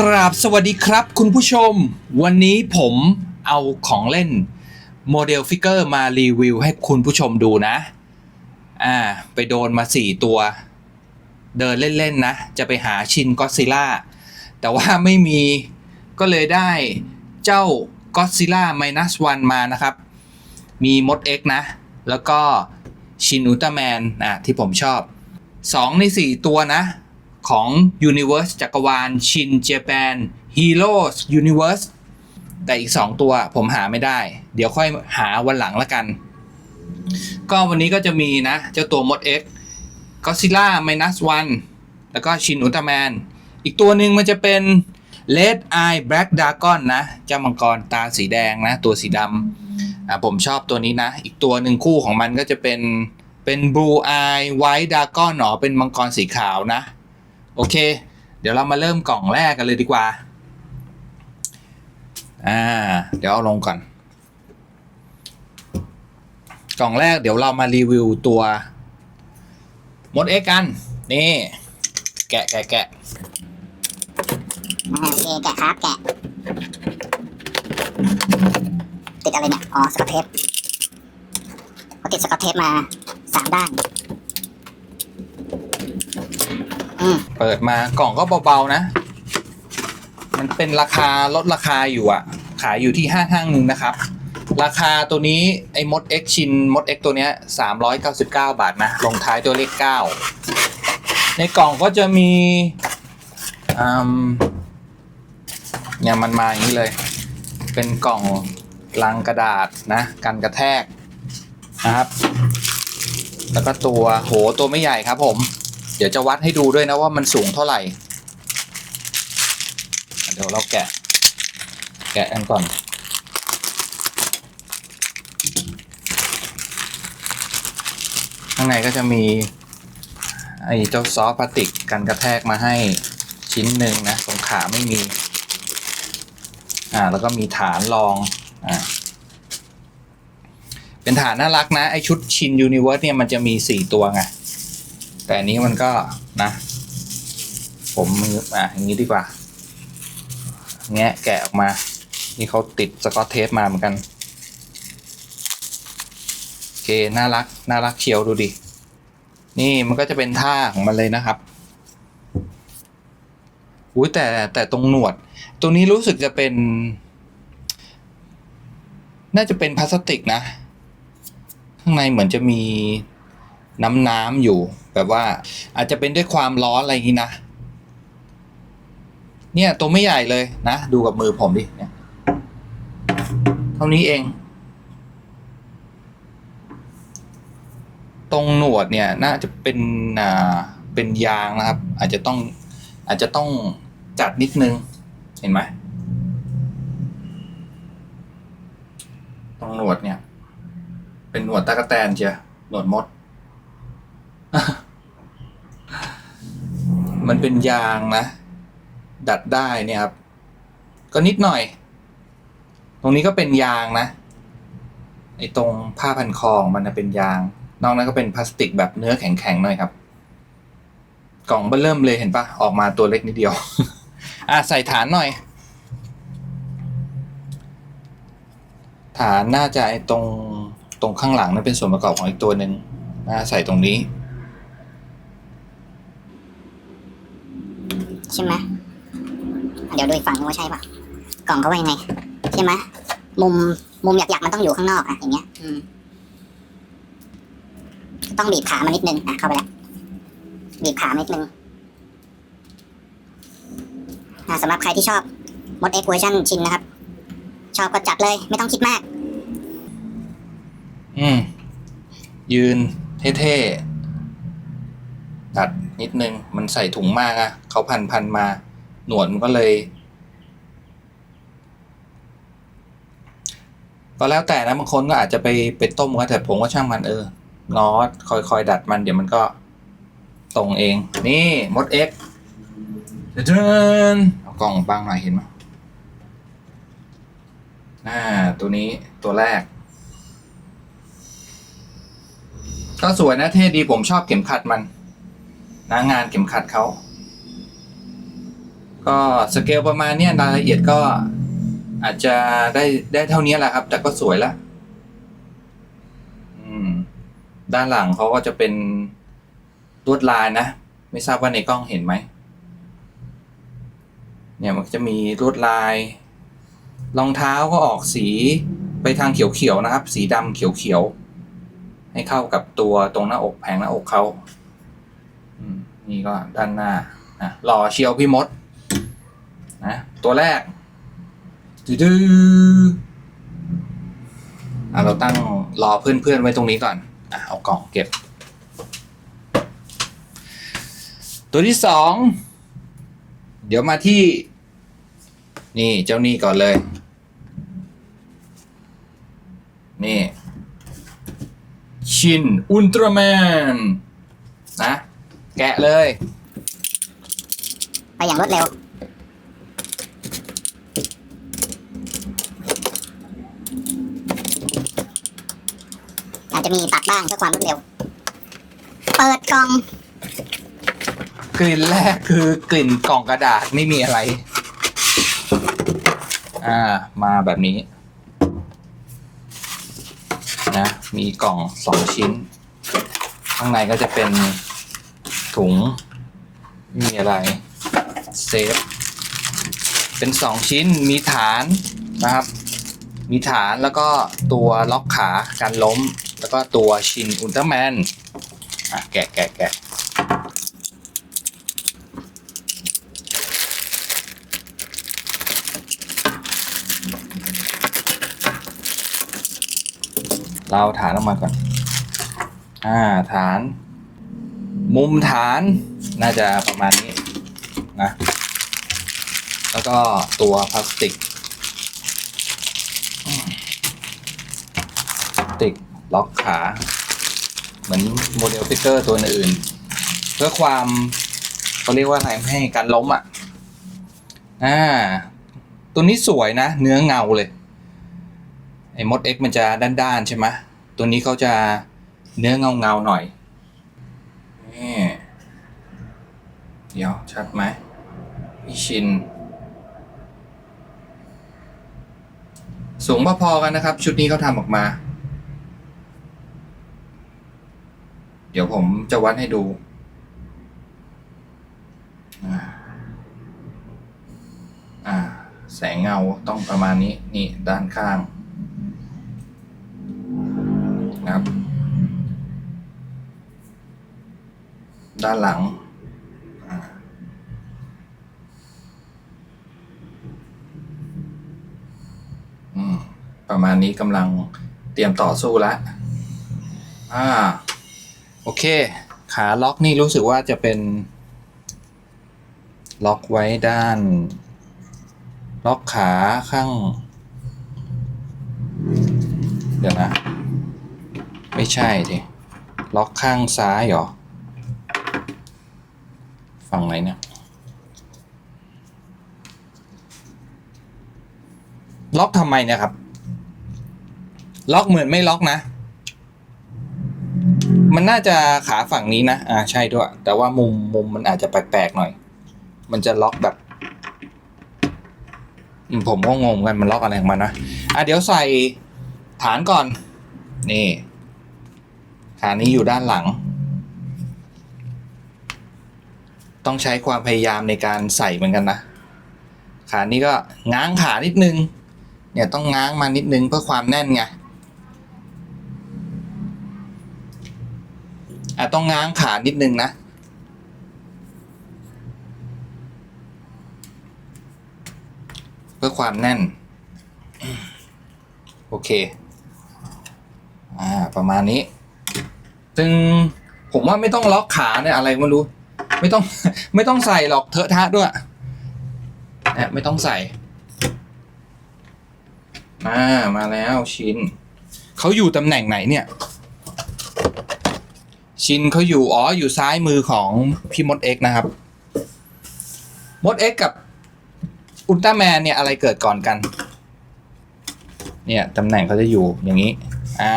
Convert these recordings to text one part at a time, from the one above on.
กราบสวัสดีครับคุณผู้ชม วันนี้ผมเอาของเล่นโมเดลฟิกเกอร์มารีวิวให้คุณผู้ชมดูนะ อ่า ไปโดนมา 4 ตัว เดินเล่นๆนะ จะไปหาชินก็ซิล่าแต่ว่าไม่มีก็เลยได้เจ้าก็ซิล่า minus 1มานะครับ มีมด X นะ แล้วก็ชินอุลตร้าแมนอะที่ผมชอบ 2 ใน 4 ตัวนะ ของ Universe จักรวาลชินเจแปน Heroes Universe แต่อีก 2 ตัวผมหาไม่ได้ เดี๋ยวค่อยหาวันหลังละกัน ก็วันนี้ก็จะมีนะ เจ้าตัวมด X Godzilla Minus One แล้วก็ชินอุลตร้าแมน อีกตัวหนึ่งมันจะเป็น Red Eye Black Dragon นะเจ้ามังกรตาสีแดงนะ ตัวสีดำอะผมชอบตัวนี้นะ อีกตัวหนึ่งคู่ของมันก็จะเป็นเป็น Blue Eye White Dragon หนอเป็นมังกรสีขาวนะ โอเค เดี๋ยวเรามาเริ่มกล่องแรกกันเลยดีกว่า อ่า เดี๋ยวเอาลงก่อน กล่องแรกเดี๋ยวเรามารีวิวตัวมดเอ็กกัน นี่ แกะแกะแกะอ่าโอเคแกะครับแกะ ติดอะไรเนี่ย อ๋อสกอตเทปเขาติดสกอตเทปมาสามด้าน อืมเปิดมากล่องก็เบาๆนะ มันเป็นราคาลดราคาอยู่อะขายอยู่ที่ห้างห้างหนึ่งนะครับ ราคาตัวนี้ไอ้มด X ชินมด X ตัวเนี้ย399 บาทนะลงท้ายตัวเลข 9 ในกล่องก็จะมีอืมเนี่ยมันมาอย่างนี้เลย เป็นกล่องลังกระดาษนะกันกระแทกนะครับ แล้วก็ตัวโหตัวไม่ใหญ่ครับผม เดี๋ยวจะวัดให้ดูด้วยนะว่ามันสูงเท่าไหร่ เดี๋ยวเราแกะ แกะกันก่อน ข้างในก็จะมีไอ้เจ้าซอฟพลาสติกกันกระแทกมาให้ชิ้นหนึ่งนะตรงขาไม่มี อ่า แล้วก็มีฐานรอง อ่า เป็นฐานน่ารักนะ ไอชุดชินยูนิเวิร์สเนี่ยมันจะมีสี่ตัวไง แต่อันนี้มันก็นะ ผมอะอย่างนี้ดีกว่าแงะแกะออกมา นี่เขาติดสกอตเทปมาเหมือนกันโอเคน่ารักน่ารักเชียวดูดิ นี่มันก็จะเป็นท่าของมันเลยนะครับอุ้ยแต่แต่ตรงหนวดตรงนี้รู้สึกจะเป็น น่าจะเป็นพลาสติกนะ ข้างในเหมือนจะมี น้ำน้ำอยู่ แบบว่า อาจจะเป็นด้วยความร้อนอะไรอย่างนี้นะ เนี่ยตัวไม่ใหญ่เลยนะ ดูกับมือผมดิเนี่ยเท่านี้เอง ตรงหนวดเนี่ย น่าจะเป็นอ่าเป็นยางนะครับ อาจจะต้องอาจจะต้องจัดนิดนึง เห็นไหมตรงหนวดเนี่ย เป็นหนวดตะกะแตนเชียหนวดมด มันเป็นยางนะ ดัดได้เนี่ยครับ ก็นิดหน่อย ตรงนี้ก็เป็นยางนะไอตรงผ้าพันคองมันเป็นยาง นอกนั้นก็เป็นพลาสติกแบบเนื้อแข็งๆหน่อยครับ กล่องเบิ่มเริ่มเลยเห็นปะออกมาตัวเล็กนิดเดียว อะใส่ฐานหน่อย ฐานน่าจะไอตรงตรงข้างหลังนั่นเป็นส่วนประกอบของอีกตัวหนึ่งน่าใส่ตรงนี้ ใช่ไหมเดี๋ยวดูอีกฝั่งนึงว่าใช่ป่ะกล่องเขาว่ายังไงใช่ไหมมุมมุมหยักๆมันต้องอยู่ข้างนอกอะอย่างเงี้ย อืมต้องบีบขามันนิดนึงอะเข้าไปแล้วบีบขามันนิดนึงอ่าสำหรับใครที่ชอบมดเอ็กเวอร์ชันชินนะครับ ชอบก็จัดเลย ไม่ต้องคิดมาก อืม ยืนเท่ๆตัด นิดนึง มันใส่ถุงมากอะเขาพันพันมา หนวดมันก็เลย ก็แล้วแต่นะบางคนก็อาจจะไปไปต้มก็แต่ผมก็ช่างมันเออง้อคอยคอยดัดมันเดี๋ยวมันก็ตรงเอง นี่มดเอ็กเดินเอากล่องบังหน่อยเห็นไหมอ่าตัวนี้ตัวแรก ก็สวยนะเท่ดีผมชอบเข็มขัดมัน นะงานเข็มขัดเขาก็สเกลประมาณเนี้ยรายละเอียดก็อาจจะได้ได้เท่านี้แหละครับ แต่ก็สวยละอืมด้านหลังเขาก็จะเป็นลวดลายนะ ไม่ทราบว่าในกล้องเห็นไหม เนี่ยมันจะมีลวดลาย รองเท้าก็ออกสีไปทางเขียวๆนะครับ สีดำเขียวๆให้เข้ากับตัวตรงหน้าอกแผงหน้าอกเขา นี่ก็ด้านหน้านะหล่อเชียวพี่มดนะตัวแรกดื้อๆอะเราตั้งรอเพื่อนๆไว้ตรงนี้ก่อนอะเอากล่องเก็บ ตัวที่สองเดี๋ยวมาที่ นี่เจ้านี่ก่อนเลย นี่ ชินอุลตร้าแมน แกะเลย ไปอย่างรวดเร็ว อาจจะมีตัดบ้างเพื่อความรวดเร็ว เปิดกล่อง กลิ่นแรกคือกลิ่นกล่องกระดาษไม่มีอะไร อ่า มาแบบนี้ นะ มีกล่องสองชิ้น ข้างในก็จะเป็น ถุง มีอะไรเซฟ เป็นสองชิ้นมีฐานนะครับ มีฐานแล้วก็ตัวล็อกขาการล้ม แล้วก็ตัวชินอุลตร้าแมนอะแกะแกะแกะเราฐานออกมาก่อน อ่า ฐาน มุมฐานน่าจะประมาณนี้นะ แล้วก็ตัวพลาสติกพลาสติกล็อกขา เหมือนโมเดลฟิกเกอร์ตัวอื่น เพื่อความเขาเรียกว่าอะไรไม่ให้การล้มอะอ่าตัวนี้สวยนะ เนื้อเงาเลย ไอ้มด X มันจะด้านๆใช่ไหมตัวนี้เขาจะเนื้อเงาเงาๆหน่อย นี่ เดี๋ยว ชัดไหมพี่ชิน สูงพอๆกันนะครับ ชุดนี้เขาทำออกมา เดี๋ยวผมจะวัดให้ดูอ่าแสงเงาต้องประมาณนี้ นี่ด้านข้างนะครับ ด้านหลังอ่าอืม ประมาณ นี้กำลังเตรียมต่อสู้แล้วอ่า โอเค ขาล็อกนี่รู้สึกว่าจะเป็น ล็อกไว้ด้าน ล็อกขาข้าง เดี๋ยวนะ ไม่ใช่ดิล็อกข้างซ้ายเหรอ ฝั่งไหนเนี่ย ล็อกทำไมเนะครับ ล็อกเหมือนไม่ล็อกนะ มันน่าจะขาฝั่งนี้นะ อ่าใช่ด้วย แต่ว่ามุมมุมมันอาจจะแปลกๆหน่อย มันจะล็อกแบบอืมผมก็งงกันมันล็อกอะไรของมันนะ อะเดี๋ยวใส่ฐานก่อน นี่ฐานนี้อยู่ด้านหลัง ต้องใช้ความพยายามในการใส่เหมือนกันนะ ขานี้ก็ง้างขานิดนึงเนี่ยต้องง้างมานิดนึงเพื่อความแน่นไง อะต้องง้างขานิดนึงนะ เพื่อความแน่น โอเค อ่า ประมาณนี้ ซึ่งผมว่าไม่ต้องล็อกขาเนี่ยอะไรไม่รู้ ไม่ต้องไม่ต้องใส่หรอกเทอะทะด้วยนี่ยไม่ต้องใส่ มา มาแล้วชิ้น เขาอยู่ตำแหน่งไหนเนี่ย ชินเขาอยู่อ๋ออยู่ซ้ายมือของพี่มดเอ็กนะครับ มดเอ็กกับอุลตร้าแมนเนี่ยอะไรเกิดก่อนกัน เนี่ยตำแหน่งเขาจะอยู่อย่างนี้ อ่า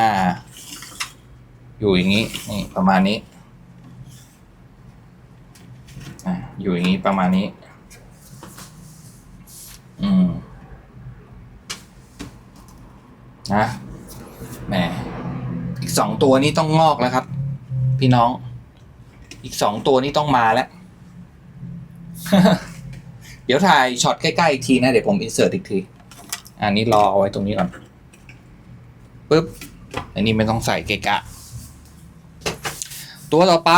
อยู่อย่างนี้นี่ประมาณนี้อ่าอยู่อย่างนี้ประมาณนี้ อืมนะแหมอีกสองตัวนี้ต้องงอกแล้วครับ พี่น้อง อีกสองตัวนี้ต้องมาแล้ว เดี๋ยวถ่ายช็อตใกล้ๆอีกทีนะ เดี๋ยวผมอินเสิร์ตอีกที อันนี้รอเอาไว้ตรงนี้ก่อนปึ๊บ อันนี้ไม่ต้องใส่เกะกะ ตัวต่อไป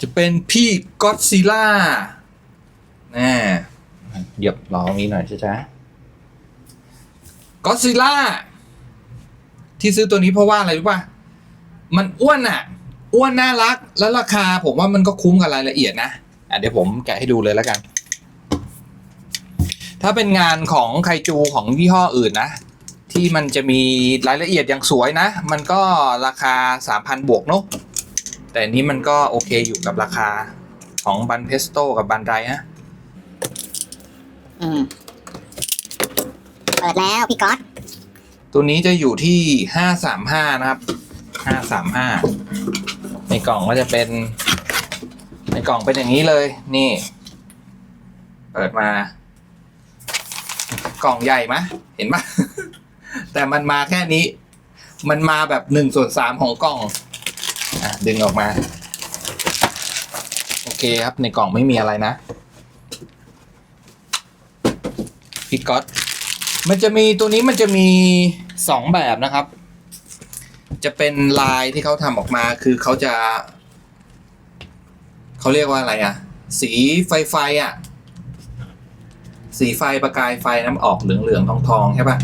จะเป็นพี่ก็อดซิล่าน่เหยียบรอตรงนี้หน่อยจ้ะก็อดซิล่าที่ซื้อตัวนี้เพราะว่าอะไรรู้ป่ะ มันอ้วนอะ อ้วนน่ารัก แล้วราคาผมว่ามันก็คุ้มกับรายละเอียดนะอะเดี๋ยวผมแกะให้ดูเลยแล้วกัน ถ้าเป็นงานของไคจูของยี่ห้ออื่นนะ ที่มันจะมีรายละเอียดอย่างสวยนะ มันก็ราคา 3,000 บวกเนอะแต่อันนี้มันก็โอเคอยู่กับราคาของบันเพสโตกับบันไดฮะอืม เปิดแล้วพี่ก๊อตตัวนี้จะอยู่ที่ 535 นะครับ 535ในกล่องก็จะเป็น ในกล่องเป็นอย่างนี้เลย นี่ เปิดมา กล่องใหญ่ไหมะ เห็นปะแต่มันมาแค่นี้ มันมาแบบหนึ่งส่วนสามของกล่องอะดึงออกมา โอเคครับในกล่องไม่มีอะไรนะพี่ก๊อตมันจะมีตัวนี้มันจะมีสองแบบนะครับ จะเป็นลายที่เขาทำออกมาคือเขาจะ เขาเรียกว่าอะไรอะสีไฟไฟอะสีไฟประกายไฟน้ำออกเหลืองเหลืองทองทองใช่ปะ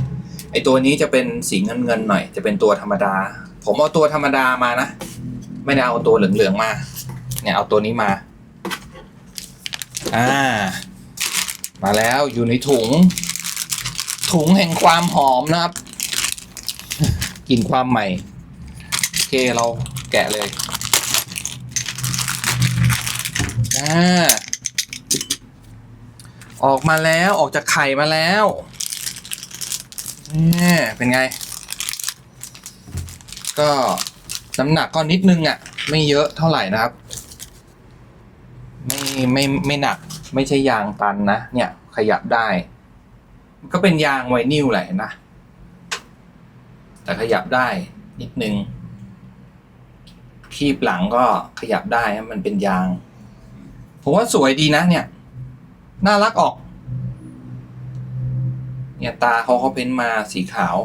ไอตัวนี้จะเป็นสีเงินเงินหน่อย จะเป็นตัวธรรมดา ผมเอาตัวธรรมดามานะ ไม่ได้เอาตัวเหลืองเหลืองมา เนี่ยเอาตัวนี้มา อ่า มาแล้วอยู่ในถุง ถุงแห่งความหอมนะครับกลิ่นความใหม่ เคเราแกะเลยอ่าออกมาแล้วออกจากไข่มาแล้วนี่เป็นไง ก็น้ำหนักก็นิดนึงอะ่ะ ไม่เยอะเท่าไหร่นะครับ ไม่ไม่ไม่หนัก ไม่ใช่ยางตันนะ เนี่ย ขยับได้ ก็เป็นยางไวนิลแหละนะ แต่ขยับได้นิดนึง คีบหลังก็ขยับได้มันเป็นยาง ผมว่าสวยดีนะเนี่ย น่ารักออก เนี่ยตาเขาเขาเพ้นมาสีขาว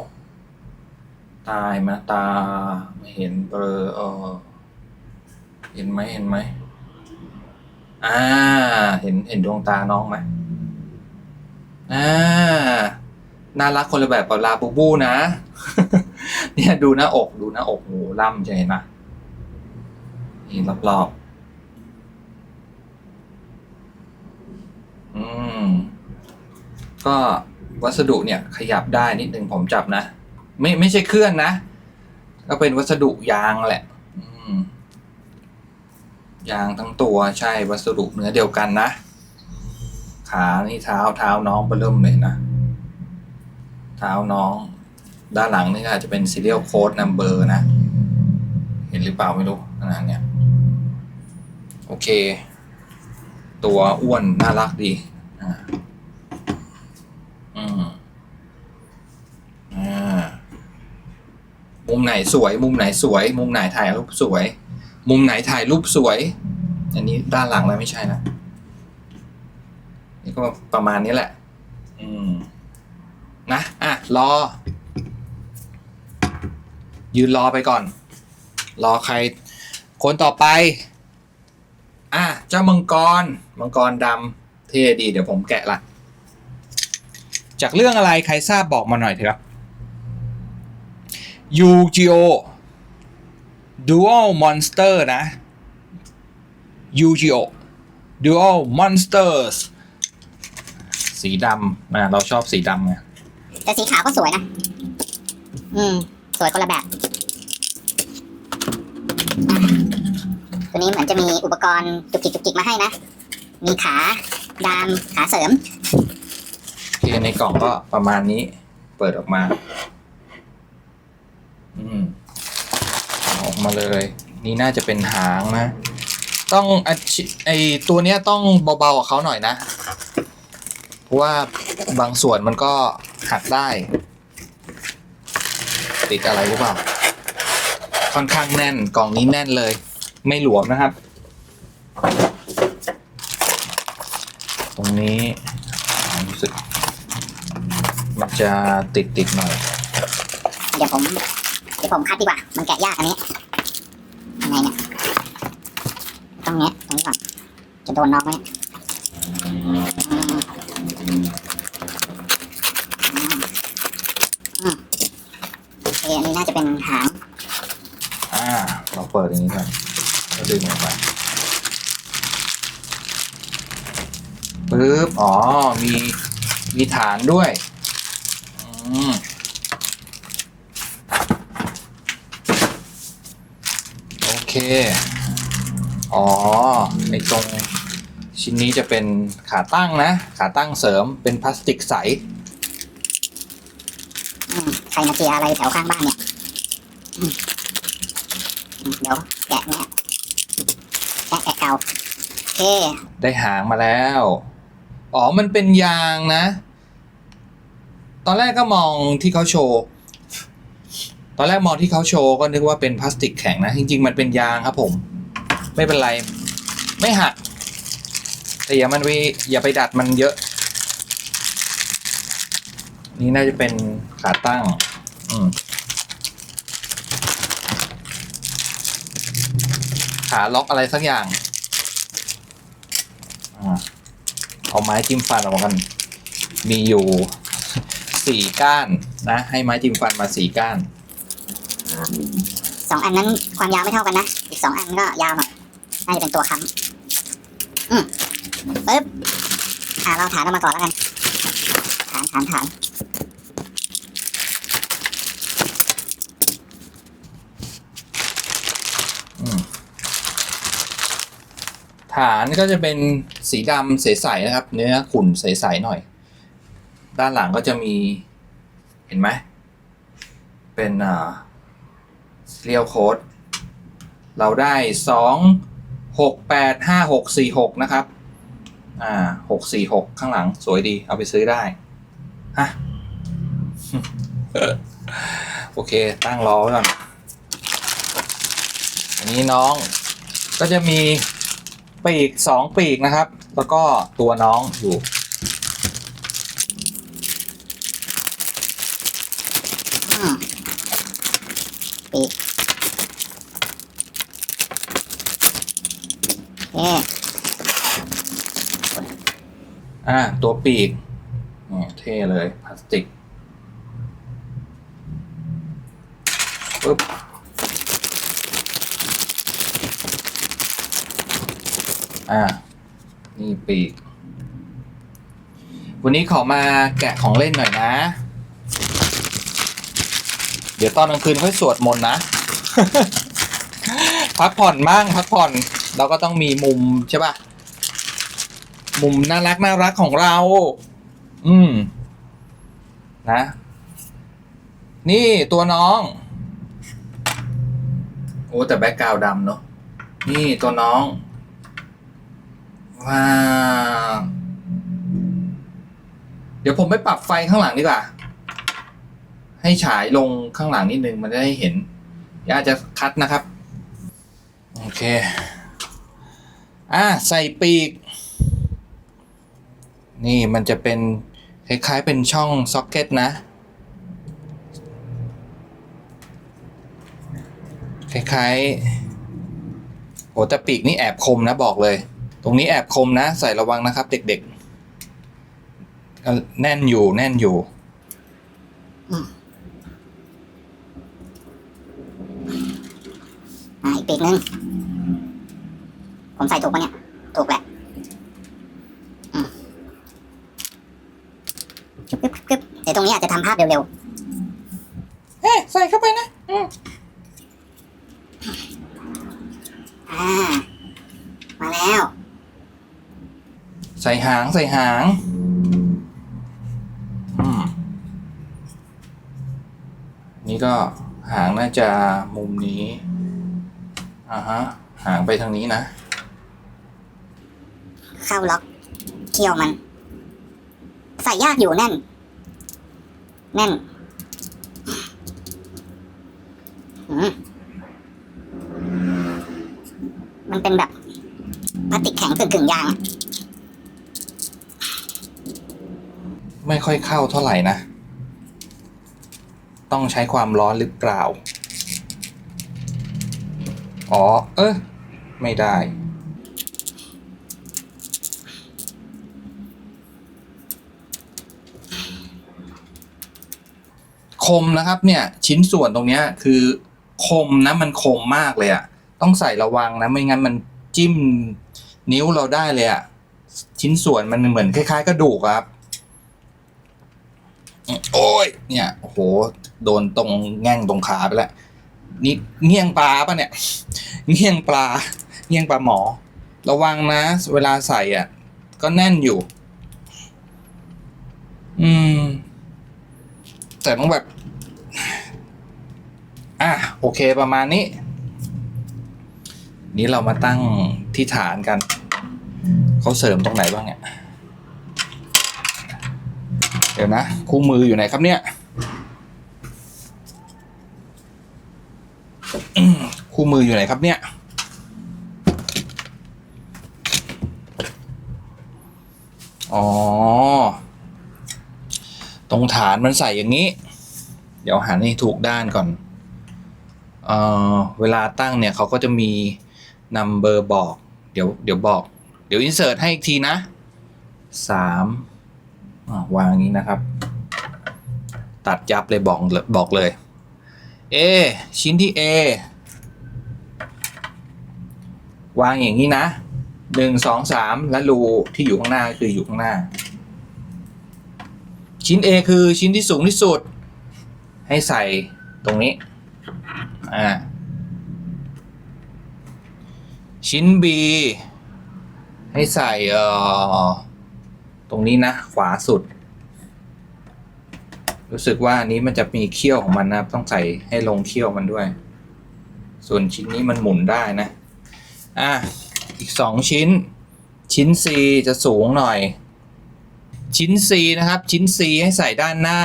ตายมาตาไม่เห็นเบลอเออเห็นไหมเห็นไหมอ่า เห็นเห็นดวงตาน้องไหมอ่าน่ารักคนละแบบกับลาบูบูนะ เนี่ยดูหน้าอกดูหน้าอกโหล่ำจะเห็นไหม นี่รอบๆ อืม ก็วัสดุเนี่ย ขยับได้นิดนึงผมจับนะ ไม่ไม่ใช่เคลื่อนนะ ก็เป็นวัสดุยางแหละ อืม ยางทั้งตัวใช่วัสดุเนื้อเดียวกันนะ ขานี่เท้าเท้าน้องไปเริ่มเลยนะ เท้าน้อง ด้านหลังนี่ก็อาจจะเป็น serial code number นะ เห็นหรือเปล่าไม่รู้ขนาดเนี้ย โอเค ตัวอ้วนน่ารักดีอ่าอืมอ่ามุมไหนสวย มุมไหนสวย มุมไหนถ่ายรูปสวย มุมไหนถ่ายรูปสวย อันนี้ด้านหลังแล้วไม่ใช่นะนี่ก็ประมาณนี้แหละ อืม นะ อะ รอ ยืนรอไปก่อน รอใคร คนต่อไป อะเจ้ามังกร มังกรดำเท่ดี เดี๋ยวผมแกะละ จากเรื่องอะไรใครทราบบอกมาหน่อยเถอะครับ Yu-Gi-Oh! Dual Monster นะ Yu-Gi-Oh! Dual Monsters สีดำนะเราชอบสีดำไงแต่สีขาวก็สวยนะ อืม สวยคนละแบบอะ ตัวนี้เหมือนจะมีอุปกรณ์จุกจิกจุกจิกมาให้นะ มีขาดามขาเสริมโอเคในกล่องก็ประมาณนี้ เปิดออกมา อืมเอาออกมาเลย นี่น่าจะเป็นหางนะ ต้องอะชิไอตัวเนี้ยต้องเบาๆกับเขาหน่อยนะ เพราะว่าบางส่วนมันก็หักได้ ติดอะไรหรือเปล่า ค่อนข้างแน่นกล่องนี้แน่นเลย ไม่หลวมนะครับ ตรงนี้รู้สึกมันจะติดติดๆหน่อย เดี๋ยวผมเดี๋ยวผมคัดดีกว่า มันแกะยากอันนี้ยังไงเนี่ยต้องเนี้ยตรงนี้ก่อนจะโดนน้องไหมอืมอืมอืมโอเคอันนี้น่าจะเป็นหาง อ่า เราเปิดอย่างนี้ก่อนแล้วดึงออกไปปึ๊บ อ๋อ มี มีฐานด้วย อืมโอเค อ๋อในตรงชิ้นนี้จะเป็นขาตั้งนะ ขาตั้งเสริมเป็นพลาสติกใส อืมใครมาเจียอะไรแถวข้างบ้านเนี่ยอืมอืมเดี๋ยวแกะเนี่ยแกะแกะเก่าโอเค ได้หางมาแล้ว อ๋อ มันเป็นยางนะ ตอนแรกก็มองที่เขาโชว์ ตอนแรกมองที่เขาโชว์ก็นึกว่าเป็นพลาสติกแข็งนะ จริง ๆ มันเป็นยางครับผม ไม่เป็นไร ไม่หัก แต่อย่ามันไปอย่าไปดัดมันเยอะ นี่น่าจะเป็นขาตั้ง อืมขาล็อกอะไรสักอย่าง อ่า เอาไม้จิ้มฟันออกมากัน มีอยู่สี่ก้านนะ ให้ไม้จิ้มฟันมาสี่ก้าน สองอันนั้นความยาวไม่เท่ากันนะ อีกสองอันก็ยาวหน่อยน่าจะเป็นตัวค้ำอืมปึ๊บอ่าเราฐานออกมาก่อนแล้วกัน ฐานฐานฐาน ฐานก็จะเป็นสีดำใสๆนะครับ เนื้อขุ่นใสๆหน่อย ด้านหลังก็จะมีเห็นไหมเป็นอ่าเรียวโค้ดเราได้สองหกแปดห้าหกสี่หกนะครับ อ่าหกสี่หกข้างหลังสวยดีเอาไปซื้อได้ฮะโอเคตั้งรอไว้ก่อน อันนี้น้องก็จะมี ปีกสองปีกนะครับ แล้วก็ตัวน้องอยู่ปีกโอเคอ่า ตัวปีกนี่เท่เลย พลาสติกปึ๊บ อ่า นี่ปีก วันนี้ขอมาแกะของเล่นหน่อยนะ เดี๋ยวตอนกลางคืนค่อยสวดมนต์นะ พักผ่อนบ้างพักผ่อน เราก็ต้องมีมุมใช่ป่ะ มุมน่ารักน่ารักของเรา อืม นะ นี่ตัวน้อง โอ้แต่แบ็กกราวดำเนาะนี่ตัวน้อง เดี๋ยวผมไปปรับไฟข้างหลังดีกว่า ให้ฉายลงข้างหลังนิดนึงมันจะได้เห็นเดี๋ยวอาจจะคัดนะครับ โอเค อะใส่ปีก นี่มันจะเป็น คล้ายๆเป็นช่องซ็อกเก็ตนะ คล้ายๆโหแต่ปีกนี่แอบคมนะบอกเลย ตรงนี้แอบคมนะ ใส่ระวังนะครับ เด็กๆเอ่อแน่นอยู่แน่นอยู่อ่าอีกปีกหนึ่งผมใส่ถูกปะเนี่ย ถูกแหละอืมกึบกึบกึบเดี๋ยวตรงนี้อาจจะทำภาพเร็วเอ๊ะใส่เข้าไปนะอืมๆอ่า มาแล้ว ใส่หางใส่หางอืมนี่ก็หางน่าจะมุมนี้อ่าฮะหางไปทางนี้นะ เข้าล็อกเคี่ยวมัน ใส่ยากอยู่แน่น แน่นอืมมันเป็นแบบพลาสติกแข็งกึ่งกึ่งยางอะ ไม่ค่อยเข้าเท่าไหร่นะ ต้องใช้ความร้อนหรือเปล่า อ๋อ เออไม่ได้ คมนะครับเนี่ยชิ้นส่วนตรงนี้คือคมนะมันคมมากเลยอะต้องใส่ระวังนะไม่งั้นมันจิ้มนิ้วเราได้เลยอะชิ้นส่วนมันเหมือนคล้าย ๆ กระดูกครับ โอ้ย เนี่ยโอ้โห โดนตรงแง่งตรงขาไปแล้วนี่เงี้ยงปลาปะเนี่ย เงี้ยงปลา เงี้ยงปลาหมอ ระวังนะ เวลาใส่อะ ก็แน่นอยู่ อืม แต่ต้องแบบ อะ โอเคประมาณนี้ นี้เรามาตั้งที่ฐานกัน เขาเสริมตรงไหนบ้างเนี่ย เดี๋ยวนะ คู่มืออยู่ไหนครับเนี่ย คู่มืออยู่ไหนครับเนี่ย อ๋อ ตรงฐานมันใส่อย่างนี้ เดี๋ยวหันให้ถูกด้านก่อน เออเวลาตั้งเนี่ยเขาก็จะมีนำเบอร์บอก เดี๋ยว เดี๋ยวบอก เดี๋ยวอินเสิร์ตให้อีกทีนะสาม วางอย่างนี้นะครับ ตัดยับเลยบอกบอกเลย A ชิ้นที่ A วางอย่างนี้นะหนึ่งสองสามและรูที่อยู่ข้างหน้าคืออยู่ข้างหน้า ชิ้น A คือชิ้นที่สูงที่สุด ให้ใส่ตรงนี้ อ่า ชิ้น B ให้ใส่เอ่อ ตรงนี้นะ ขวาสุด รู้สึกว่าอันนี้มันจะมีเขี้ยวของมันนะครับ ต้องใส่ให้ลงเขี้ยวมันด้วย ส่วนชิ้นนี้มันหมุนได้นะ อะ อีกสองชิ้น ชิ้น C จะสูงหน่อย ชิ้น C นะครับ ชิ้น C ให้ใส่ด้านหน้า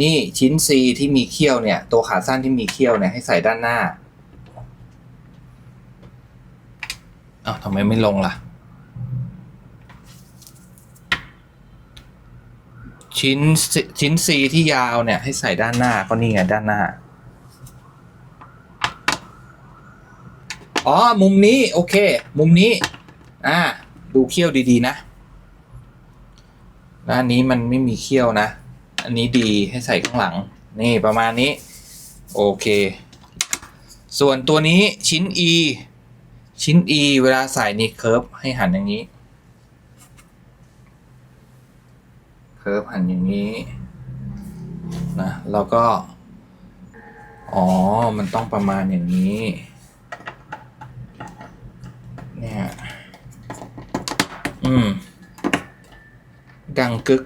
นี่ชิ้น C ที่มีเขี้ยวเนี่ย ตัวขาสั้นที่มีเขี้ยวเนี่ยให้ใส่ด้านหน้าอ้าวทำไมไม่ลงล่ะ ชิ้นชิ้น C ที่ยาวเนี่ย ให้ใส่ด้านหน้าก็นี่ไงด้านหน้า อ๋อ มุมนี้ โอเค มุมนี้ อ่า ดูเขี้ยวดีๆนะด้านนี้มันไม่มีเขี้ยวนะ อันนี้ดีให้ใส่ข้างหลัง นี่ประมาณนี้ โอเค ส่วนตัวนี้ชิ้น E ชิ้น E เวลาใส่นี่เคิร์ฟให้หันอย่างนี้ คิร์ฟหันอย่างนี้นะแล้วก็ อ๋อ มันต้องประมาณอย่างนี้ เนี่ย อืม ดังกึก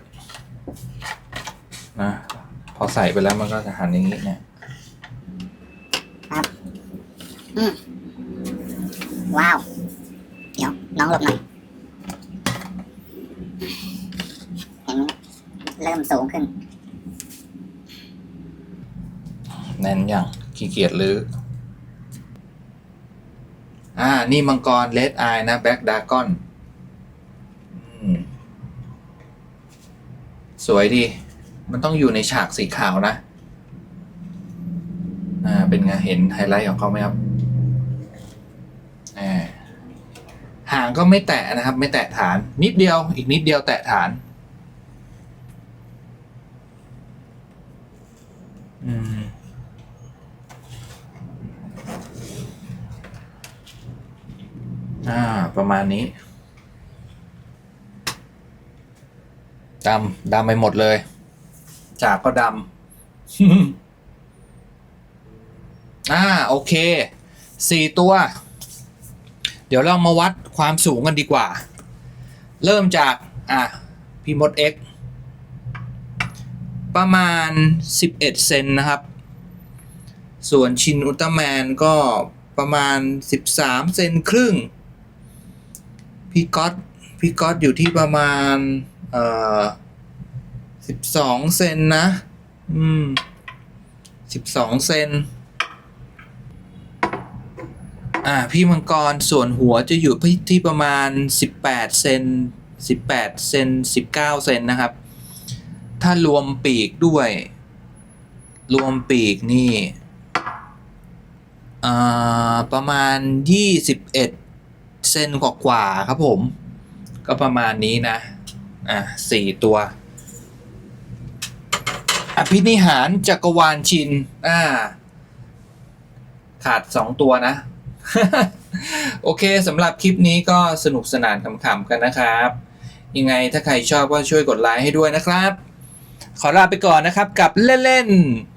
นะ พอใส่ไปแล้วมันก็จะหันอย่างนี้เนี่ยว้าว เดี๋ยว น้องหลบหน่อยเห็นไหมเริ่มสูงขึ้น แน่นยังขี้ เกียจลือ้ออ่า นี่มังกรเลดไอนะแบ็กดากอนสวยดี มันต้องอยู่ในฉากสีขาวนะ อ่า เป็นไง เห็นไฮไลท์ของเขาไหมครับอ่าหางก็ไม่แตะนะครับ ไม่แตะฐาน นิดเดียว อีกนิดเดียวแตะฐาน อืม อ่า ประ มาณนี้ดำดำไปหมดเลย จากก็ดำอ่าโอเคสี่ตัว เดี๋ยวเรามาวัดความสูงกันดีกว่า เริ่มจากอะพี่มด X ประมาณ 11 เซนนะครับ ส่วนชินอุลตร้าแมนก็ประมาณ 13 เซนครึ่ง พี่ก๊อตพี่ก๊อตอยู่ที่ประมาณ เอ่อ12เซนนะ อืม12เซนอ่าพี่มังกรส่วนหัวจะอยู่ที่ประมาณ 18เซน18เซน19เซนนะครับ ถ้ารวมปีกด้วย รวมปีกนี่อ่าประมาณ 21 เซนกว่าๆครับผม ก็ประมาณนี้นะ อะสี่ตัว อภินิหารจักรวาลชิน อ่า ขาดสองตัวนะ โอเคสำหรับคลิปนี้ก็สนุกสนานขำๆกันนะครับ ยังไงถ้าใครชอบก็ช่วยกดไลค์ให้ด้วยนะครับ ขอลาไปก่อนนะครับกับเล่นๆ